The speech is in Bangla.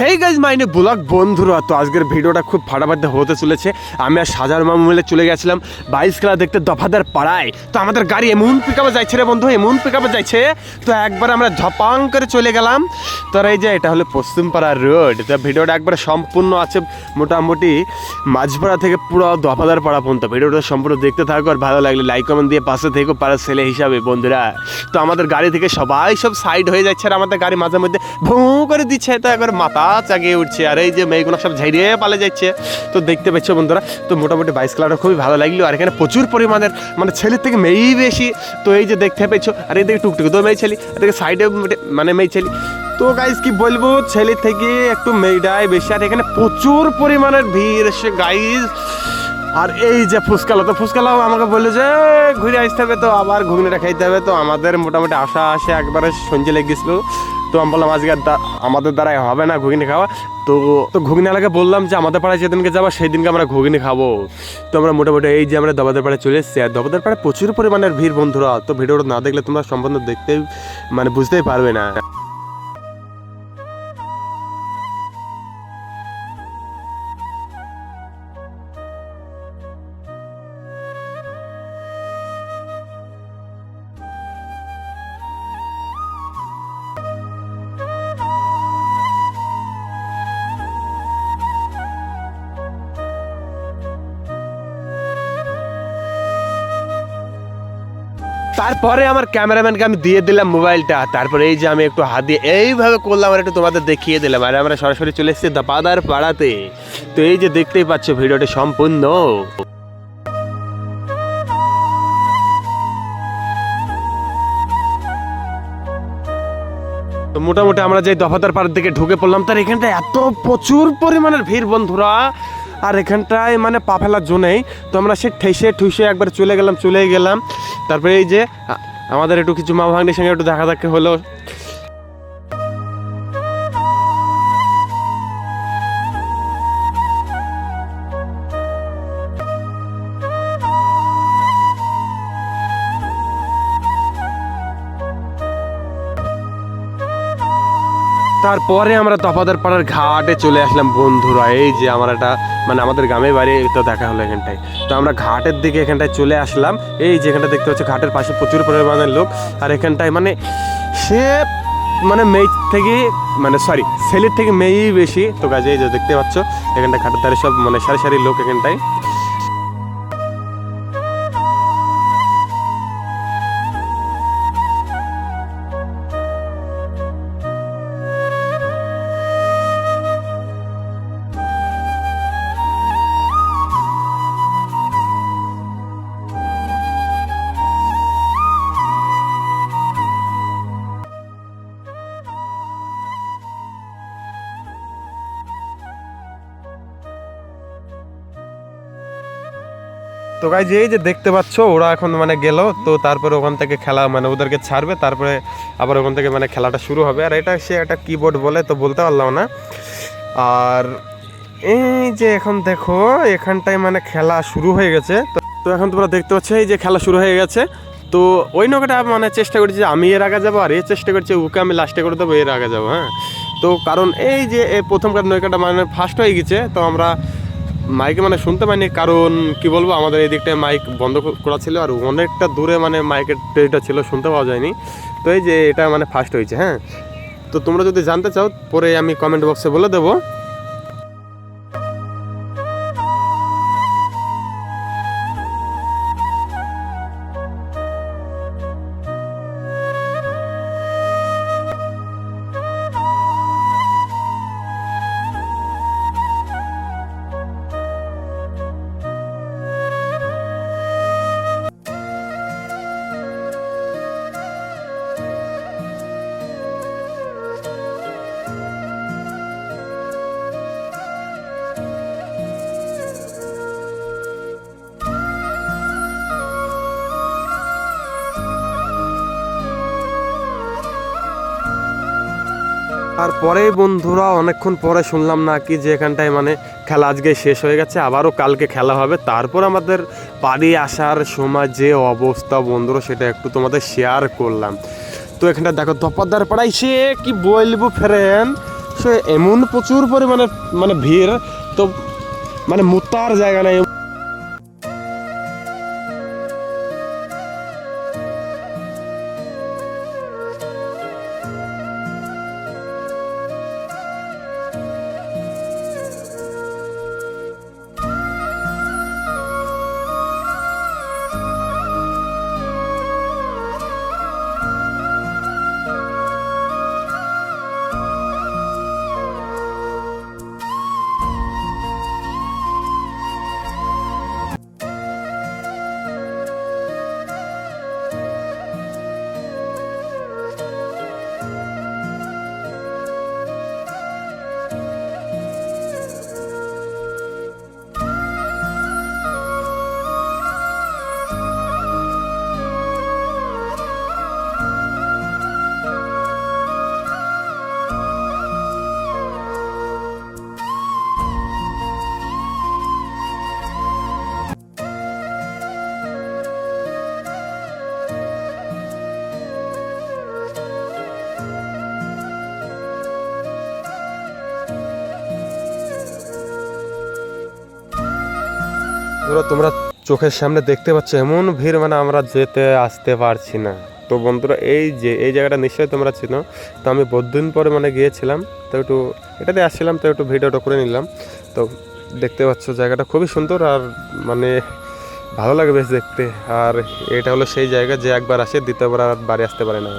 হেই গাইজ মাইনে ব্লগ বন্ধুরা, তো আজকের ভিডিওটা খুব ফাটাফাটি হতে চলেছে। আমি আর সাজার মামু মিলে চলে গেছিলাম বাইশ খেলা দেখতে দফাদার পাড়ায়। তো আমাদের গাড়ি এমন পিক আপে যাচ্ছে রে বন্ধু, এমন পিক আপে যাচ্ছে। তো একবার আমরা ঝপাং করে চলে গেলাম। তো এই যে, এটা হলো পশ্চিমপাড়া রোড তো ভিডিওটা একবার সম্পূর্ণ আছে মোটামুটি মাঝপাড়া থেকে পুরো দফাদার পাড়া পর্যন্ত। ভিডিওটা সম্পূর্ণ দেখতে থাকো আর ভালো লাগলে লাইক কমেন্ট দিয়ে পাশে থেকো, পাড়ার ছেলে হিসাবে বন্ধুরা। তো আমাদের গাড়ি থেকে সবাই সব সাইড হয়ে যাচ্ছে আর আমাদের গাড়ি মাঝে মধ্যে ভুঁ করে দিচ্ছে। তো একবার মাথা চাগিয়ে উঠছে আর এই যে মেয়েগুলো সব ঝাইড়িয়ে পালে যাচ্ছে। তো দেখতে পাচ্ছ বন্ধুরা, তো মোটামুটি বাইশ খেলাটা খুবই ভালো লাগল আর এখানে প্রচুর পরিমাণের মানে ছেলের থেকে মেয়েই বেশি। তো এই যে দেখতে পেয়েছ আর এদিকে টুকটুক তো মেয়ে ছেলে এদিকে সাইডে মানে মেয়ে ছেলে। তো গাইজ কি বলব, ছেলে থেকে একটু মেয়েটাই বেশি, আর এখানে প্রচুর পরিমাণের ভিড় এসে গাইজ আর এই যে ফুসকালো তো ফুসকালাও আমাকে বলল যে ঘুরে আসতে হবে তো, আবার ঘুগনিটা খাইতে হবে তো। আমাদের মোটামুটি আশা আসে একবারে সঞ্জে লেগেছিল তো আমি বললাম, আজকে আমাদের দ্বারাই হবে না ঘুগনি খাওয়া। তো তো ঘুগনি এলাকায় বললাম যে, আমাদের পাড়ায় যেদিনকে যাব সেই দিনকে আমরা ঘুগনি খাব। তো আমরা মোটামুটি এই যে আমরা দবাদের পাড়ায় চলে এসেছি। আর দবাদের পাড়ায় প্রচুর পরিমাণের ভিড় বন্ধুরা, তো ভিডিওটা না দেখলে তোমরা সম্পূর্ণ দেখতেই মানে বুঝতেই পারবে না। তারপরে আমার ক্যামেরাম্যানকে আমি দিয়ে দিলাম মোবাইলটা। তারপরে এই যে আমি একটু হাত দিয়ে এইভাবে করলাম, আর একটু তোমাদের দেখিয়ে দিলাম। আর আমরা সরাসরি চলে এসেছি দাপাদার পাড়াতে। তো এই যে দেখতেই পাচ্ছ ভিডিওটি সম্পূর্ণ। তো মোটামুটি আমরা যে দফাদার পাড়ার দিকে ঢুকে পড়লাম, তার এখানটায় এত প্রচুর পরিমাণের ভিড় বন্ধুরা। আর এখানটায় মানে পা ফেলার জন্যই তো আমরা সে ঠেসে ঠুসে একবার চলে গেলাম চলে গেলাম। তারপরে এই যে আমাদের একটু কিছু মা ভাগ্নির সঙ্গে একটু দেখা দেখা হলো। তারপরে আমরা তফাদার পাড়ার ঘাটে চলে আসলাম, বন্ধুরা। এই যে আমার একটা মানে আমাদের গ্রামের বাড়ি তো দেখা হলো এখানটায়। তো আমরা ঘাটের দিকে এখানটায় চলে আসলাম। এই যে এখানটা দেখতে পাচ্ছি, ঘাটের পাশে প্রচুর পরিমাণের লোক। আর এখানটায় মানে সে মানে মেয়ে থেকে মানে সরি ছেলের থেকে মেয়েই বেশি। তো কাজে যে দেখতে পাচ্ছ, এখানটা ঘাটের ধারে সব মানে সারি সারি লোক এখানটায়। তো গাই এই যে দেখতে পাচ্ছ, ওরা এখন মানে গেল, তো তারপরে ওখান থেকে খেলা মানে ওদেরকে ছাড়বে, তারপরে আবার ওখান থেকে মানে খেলাটা শুরু হবে। আর এটা সে একটা কিবোর্ড বলে, তো বলতে পারলাম না। আর এই যে এখন দেখো, এখানটায় মানে খেলা শুরু হয়ে গেছে। তো তো এখন তোমরা দেখতে পাচ্ছ, এই যে খেলা শুরু হয়ে গেছে। তো ওই নৌকাটা মানে চেষ্টা করছি যে আমি এর আগে যাব, আর এ চেষ্টা করছি ওকে আমি লাস্টে করে দেবো, এর আগে যাব হ্যাঁ। তো কারণ এই যে প্রথমকার নৌকাটা মানে ফার্স্ট হয়ে গেছে, তো আমরা মাইকে মানে শুনতে পাইনি, কারণ কি বলব, আমাদের এই দিকটায় মাইক বন্ধ করা ছিল আর অনেকটা দূরে মানে মাইকের ট্রেটা ছিল, শুনতে পাওয়া যায়নি। তো এই যে এটা মানে ফার্স্ট হয়েছে হ্যাঁ? তো তোমরা যদি জানতে চাও, পরে আমি কমেন্ট বক্সে বলে দেবো। তারপরে বন্ধুরা অনেকক্ষণ পরে শুনলাম নাকি যে এখানটায় মানে খেলা আজকে শেষ হয়ে গেছে, আবারও কালকে খেলা হবে। তারপর আমাদের বাড়ি আসার সময় যে অবস্থা বন্ধুরা সেটা একটু তোমাদের শেয়ার করলাম। তো এখানটা দেখো দপাদার পাড়াই সে কি বলব ফ্রেন্ড সে এমন প্রচুর পরিমাণে মানে ভিড়, তো মানে মুতার জায়গা নেই। তোমরা চোখের সামনে দেখতে পাচ্ছ, এমন ভিড় মানে আমরা যেতে আসতে পারছি না। তো বন্ধুরা, এই যে, এই জায়গাটা নিশ্চয়ই তোমরা চিনো। তো আমি বহুদিন পরে মানে গিয়েছিলাম, তো একটু এটাতে আসছিলাম, তো একটু ভিডিওটা করে নিলাম। তো দেখতে পাচ্ছ জায়গাটা খুবই সুন্দর আর মানে ভালো লাগে বেশ দেখতে। আর এটা হলো সেই জায়গা যে একবার আসে, দ্বিতীয়বার আর বাড়ি আসতে পারে না